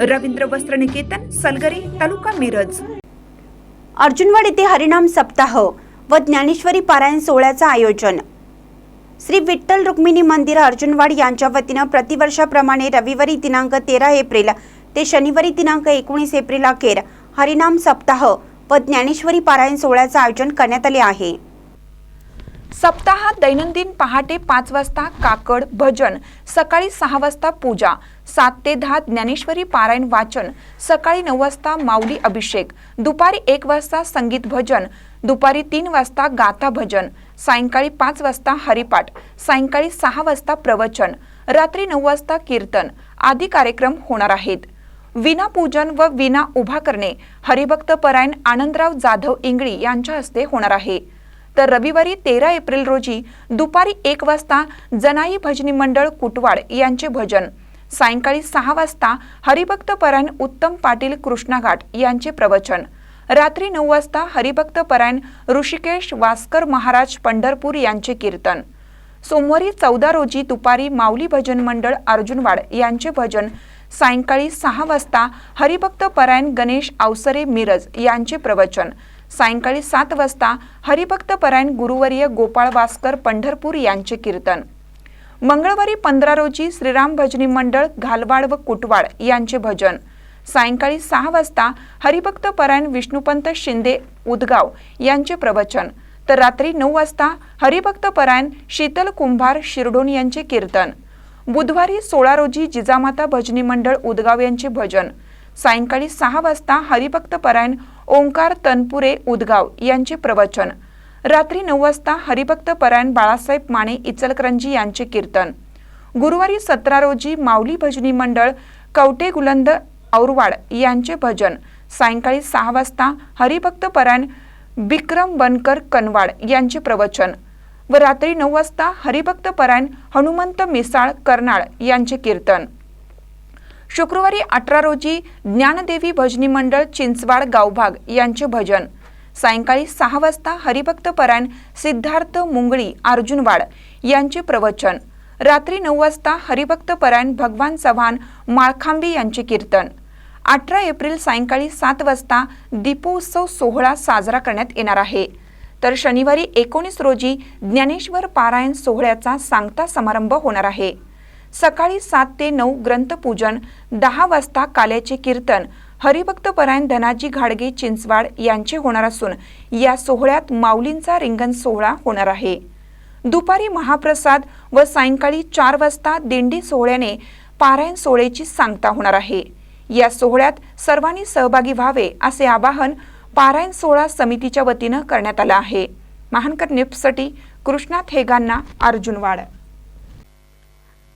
रवींद्र वस्त्र निकेतन सलगरी तालुका मिरज. अर्जुनवाड येथे हरिनाम सप्ताह व ज्ञानेश्वरी पारायण सोहळ्याचं आयोजन. श्री विठ्ठल रुक्मिणी मंदिर अर्जुनवाड यांच्या वतीनं प्रतिवर्षाप्रमाणे रविवारी दिनांक तेरा एप्रिल ते शनिवारी दिनांक एकोणीस एप्रिल अखेर हरिनाम सप्ताह व ज्ञानेश्वरी पारायण सोहळ्याचं आयोजन करण्यात आले आहे. सप्ताहात दैनंदिन पहाटे पाच वाजता काकड भजन सकाळी सहा वाजता पूजा सात ते दहा ज्ञानेश्वरी पारायण वाचन सकाळी नऊ वाजता माऊली अभिषेक दुपारी एक वाजता संगीत भजन दुपारी तीन वाजता गाथा भजन सायंकाळी पाच वाजता हरिपाठ सायंकाळी सहा वाजता प्रवचन रात्री नऊ वाजता कीर्तन आदी कार्यक्रम होणार आहेत. विना पूजन व विना उभा करणे हरिभक्त परायण आनंदराव जाधव इंगळी यांच्या हस्ते होणार आहे. तर रविवारी तेरा एप्रिल रोजी दुपारी एक वाजता जनाई भजनी मंडळ कुटवाड यांचे भजन. सायंकाळी सहा वाजता हरिभक्त परायण उत्तम पाटील कृष्णाघाट यांचे प्रवचन. रात्री नऊ वाजता हरिभक्त परायण ऋषिकेश वास्कर महाराज पंढरपूर यांचे कीर्तन. सोमवारी चौदा रोजी दुपारी माऊली भजन मंडळ अर्जुनवाड यांचे भजन. सायंकाळी सहा वाजता हरिभक्त परायण गणेश अवसरे मिरज यांचे प्रवचन. सायंकाळी सात वाजता हरिभक्त परायण गुरुवर्य गोपाळ वास्कर पंढरपूर यांचे कीर्तन. मंगळवारी पंधरा रोजी श्रीराम भजनी मंडळ घालवाड व कुटवाड यांचे भजन. सायंकाळी सहा वाजता हरिभक्त परायण विष्णुपंत शिंदे उदगाव यांचे प्रवचन. तर रात्री नऊ वाजता हरिभक्त परायण शीतल कुंभार शिरडोन यांचे कीर्तन. बुधवारी सोळा रोजी जिजामाता भजनी मंडळ उदगाव यांचे भजन. सायंकाळी सहा वाजता हरिभक्त परायण ओंकार तनपुरे उदगाव यांचे प्रवचन. रात्री नऊ वाजता हरिभक्त परायण बाळासाहेब माने इचलकरंजी यांचे कीर्तन. गुरुवारी सतरा रोजी माऊली भजनी मंडळ कवटे गुलंद औरवाड यांचे भजन. सायंकाळी सहा वाजता हरिभक्त परायण विक्रम बनकर कनवाड यांचे प्रवचन. व रात्री नऊ वाजता हरिभक्त परायण हनुमंत मिसाळ कर्नाळ यांचे कीर्तन. शुक्रवारी अठरा रोजी ज्ञानदेवी भजनी मंडळ चिंचवाड गावभाग यांचे भजन. सायंकाळी सहा वाजता हरिभक्त परायण सिद्धार्थ मुंगळी अर्जुनवाड यांचे प्रवचन. रात्री नऊ वाजता हरिभक्त परायण भगवान चव्हाण माळखांबी यांचे कीर्तन. अठरा एप्रिल सायंकाळी सात वाजता दीपोत्सव सोहळा साजरा करण्यात येणार आहे. तर शनिवारी एकोणीस रोजी ज्ञानेश्वर पारायण सोहळ्याचा सांगता समारंभ होणार आहे. सकाळी सात ते नऊ ग्रंथपूजन दहा वाजता काल्याचे कीर्तन हरिभक्त परायण धनाजी घाडगे चिंचवाड यांचे होणार असून या सोहळ्यात माऊलींचा रिंगण सोहळा होणार आहे. दुपारी महाप्रसाद व सायंकाळी चार वाजता दिंडी सोहळ्याने पारायण सोहळ्याची सांगता होणार आहे. या सोहळ्यात सर्वांनी सहभागी व्हावे असे आवाहन पारायण सोहळा समितीच्या वतीनं करण्यात आलं आहे. महानकर निप्ससाठी कृष्णा थेगांना अर्जुनवाड.